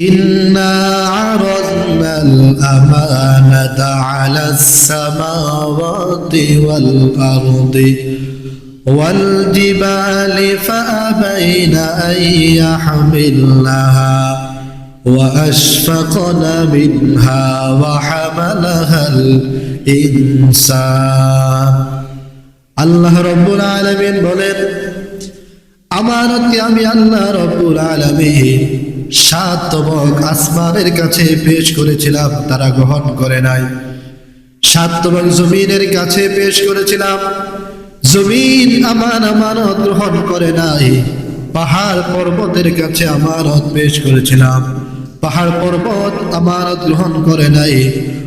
إنا عرضنا الأمانة على السماوات والأرض والجبال فأبين أن يحملنها وأشفقن منها وحملها الإنسان الله رب العالمين بولد أمانتي أمي الله رب العالمين সাত তবক আসমানের কাছে পেশ করেছিলাম, তারা গ্রহণ করে নাই। সাত তবক জমিনের কাছে পেশ করেছিলাম, জমিন আমার আমানত গ্রহণ করে নাই। পাহাড় পর্বতের কাছে আমানত পেশ করেছিলাম, পাহাড় পর্বত আমানত গ্রহণ করে নাই।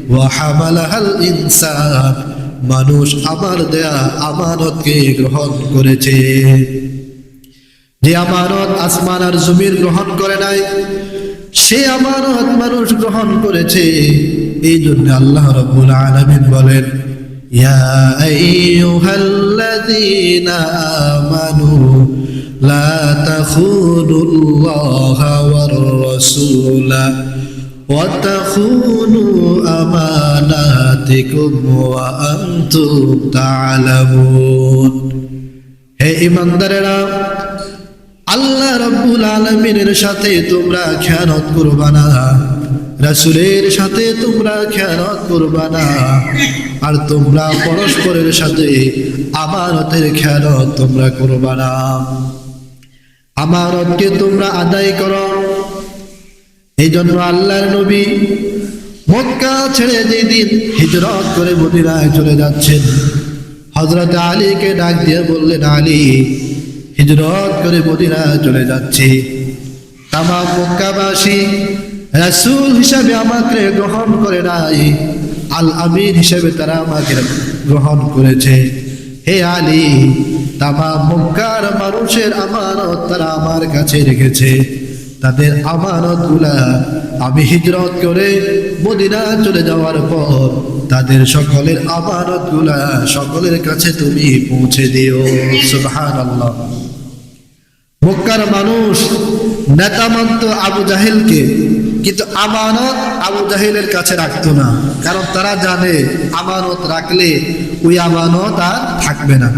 ওয়াহামালাহাল ইনসান, মানুষ আমার দেয়া আমানতকে গ্রহণ করেছে। যে আমানত আসমান আর জমির গ্রহণ করে নাই সে আমানত মানুষ গ্রহণ করেছে এই জন্য আল্লাহ রব্বুল আলামিন বলেন ইয়া আইয়ুহাল্লাযীনা আমানু লা তাখুনুল্লাহা ওয়ার রাসূলা وتخونوا أماناتكم وأنتم تعلمون হে ইমানদারেরা আল্লাহ রব্বুল আলমিনের সাথে তোমরা খেয়ানত করবা না। রাসুলের সাথে তোমরা খেয়ানত করবা না। আর তোমরা পরস্পরের সাথে আমানতের খেয়ানত তোমরা করবা না। আমানতকে তোমরা আদায় করো। এই জন্য আল্লাহর নবী মক্কা ছেড়ে যেদিন হিজরত করে মদিনায় চলে যাচ্ছেন হজরত আলীকে ডাক দিয়ে বললেন, আলী হিজরত করে মদিনায় চলে যাচ্ছি। তামা মক্কাবাসী রাসুল হিসাবে আমাকে গ্রহণ করে নাই। আল আমিন হিসাবে তারা আমাকে গ্রহণ করেছে। হে আলী তামা মক্কার মানুষের আমানত তারা আমার কাছে রেখেছে। তাদের আমানতগুলা আমি হিজরত করে মদিনা চলে যাওয়ার পর তাদের সকলের আমানতগুলা সকলের কাছে তুমি পৌঁছে দিও। সুবহানাল্লাহ। মক্কার মানুষ, নেতা মানত আবু জাহেলকে কিন্তু আমানত আবু জাহেলের কাছে রাখতো না। কারণ তারা জানে আমানত রাখলে ওই আমানত আর থাকবে না।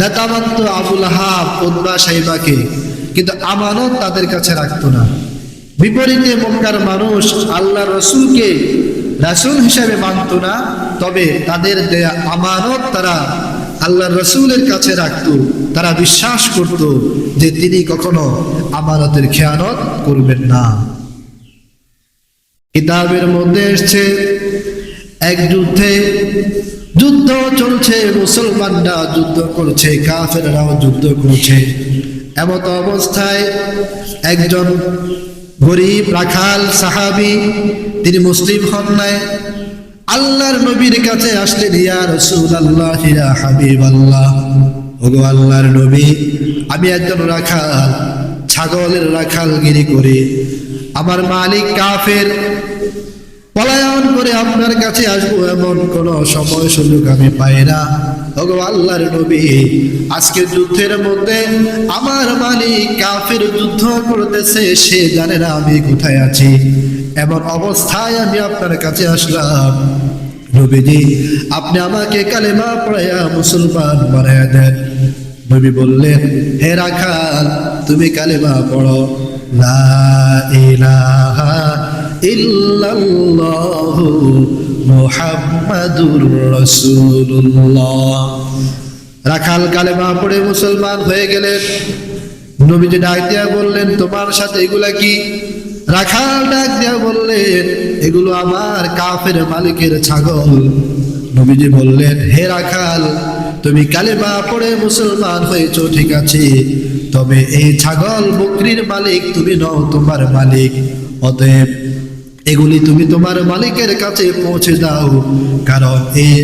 নেতা মানত আবুল হাব উদ্বা সাহিবাকে কিন্তু আমানত তাদের কাছে রাখতো না। বিপরীতে মক্কার মানুষ আল্লাহ রসুলকে রাসুল হিসাবে মানত না, তবে তাদের দেয়া আমানত তারা আল্লাহ রসুলের কাছে রাখত, তারা বিশ্বাস করত যে তিনি কখনো আমানতের খেয়ানত করবেন না। কিতাবের মধ্যে এসছে, এক যুদ্ধে যুদ্ধ চলছে, মুসলমানরা যুদ্ধ করছে, কাফেররাও যুদ্ধ করছে। এমত অবস্থায় একজন গরিব, রাখাল সাহাবি, তিনি মুসলিম হন নাই। আল্লাহর নবীর কাছে আসলেন ইয়া আল্লাহ হাবিব আল্লাহ ওগো আল্লাহর নবী, আমি একজন রাখাল, ছাগলের রাখালগিরি করি। আমার মালিক কাফের। পলায়ন করে আপনার কাছে আসব এমন কোন সময় সুযোগ আমি পাই না। ওগো আল্লাহর নবী, আজকে যুদ্ধের মধ্যে আমার মালিক কাফের যুদ্ধ করতেছে, সে জানে না আমি কোথায় আছি। এমন অবস্থায় আমি আপনার কাছে আসলাম। নবীজি, আপনি আমাকে কালেমা পড়াইয়া মুসলমান বানাইয়া দেন। নবী বললেন, হে রাখাল, তুমি কালেমা পড়ো। লা ইলাহা ইল্লাল্লাহু মুহাম্মাদুর রাসূলুল্লাহ। রাখাল কালেমা পড়ে মুসলমান হয়ে গেলেন। নবীজি ডাক দিয়া বললেন, তোমার সাথে এগুলা কি? রাখাল ডাক দিয়া বললেন এগুলো আমার কাফের মালিকের ছাগল। নবীজি বললেন, হে রাখাল, তুমি কালেমা পড়ে মুসলমান হয়েছ, ঠিক আছে। তবে এই ছাগল বকরির মালিক তুমি নও, তোমার মালিক। অতএব এগুলি তুমি তোমার মালিকের কাছে পৌঁছে দাও, কারণ এই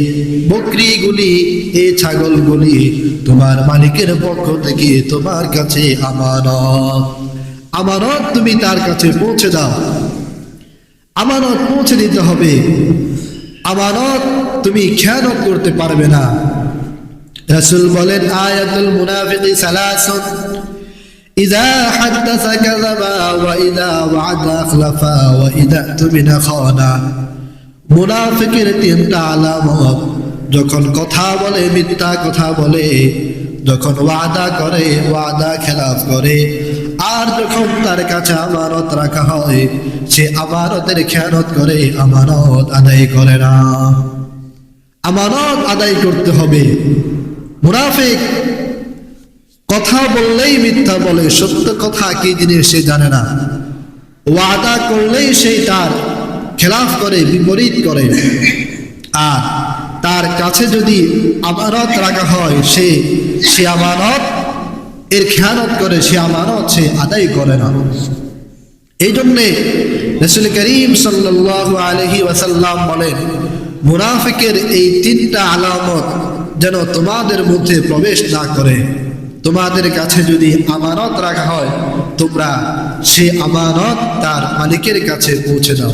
বকরিগুলি এই ছাগলগুলি তোমার মালিকের পক্ষ থেকে তোমার কাছে আমানত। আমানত তুমি তার কাছে পৌঁছে দাও। আমানত পৌঁছে দিতে হবে। আমানত তুমি খেয়ানত করতে পারবে না? রাসুল বলেন, আয়াতুল মুনাফিকি সালাসুন। ইদা হাদ্দাসা কাযাবা ওয়া ইদা ওয়াদা আখলাফা ওয়া ইদা তুমিনা খানা। মুনাফিকের তিনটা আলামত, যখন কথা বলে, মিথ্যা কথা বলে, যখন ওয়াদা করে, ওয়াদা খেলাফ করে আর যখন তার কাছে আমানত রাখা হয়, সে আমানতের খেয়ানত করে, আমানত আদায় করে না। আমানত আদায় করতে হবে। মুনাফিক, কথা বললেই মিথ্যা বলে, সত্য কথা কি জিনিস সে জানে না। ওয়াদা করলেই সেই তার খেলাফ করে, বিপরীত করে। আর তার কাছে যদি আমানত রাখা হয়, সে সে আমানত এর খেয়ানত করে, সে আমানত, সে আদায় করে না। এই জন্যে রসুল করিম সাল্লাহ আলহি ওয়াসাল্লাম বলেন, মুনাফিকের এই তিনটা আলামত যেন তোমাদের মধ্যে প্রবেশ না করে। তোমাদের কাছে যদি আমানত রাখা হয়, তোমরা সে আমানত তার মালিকের কাছে পৌঁছে দাও।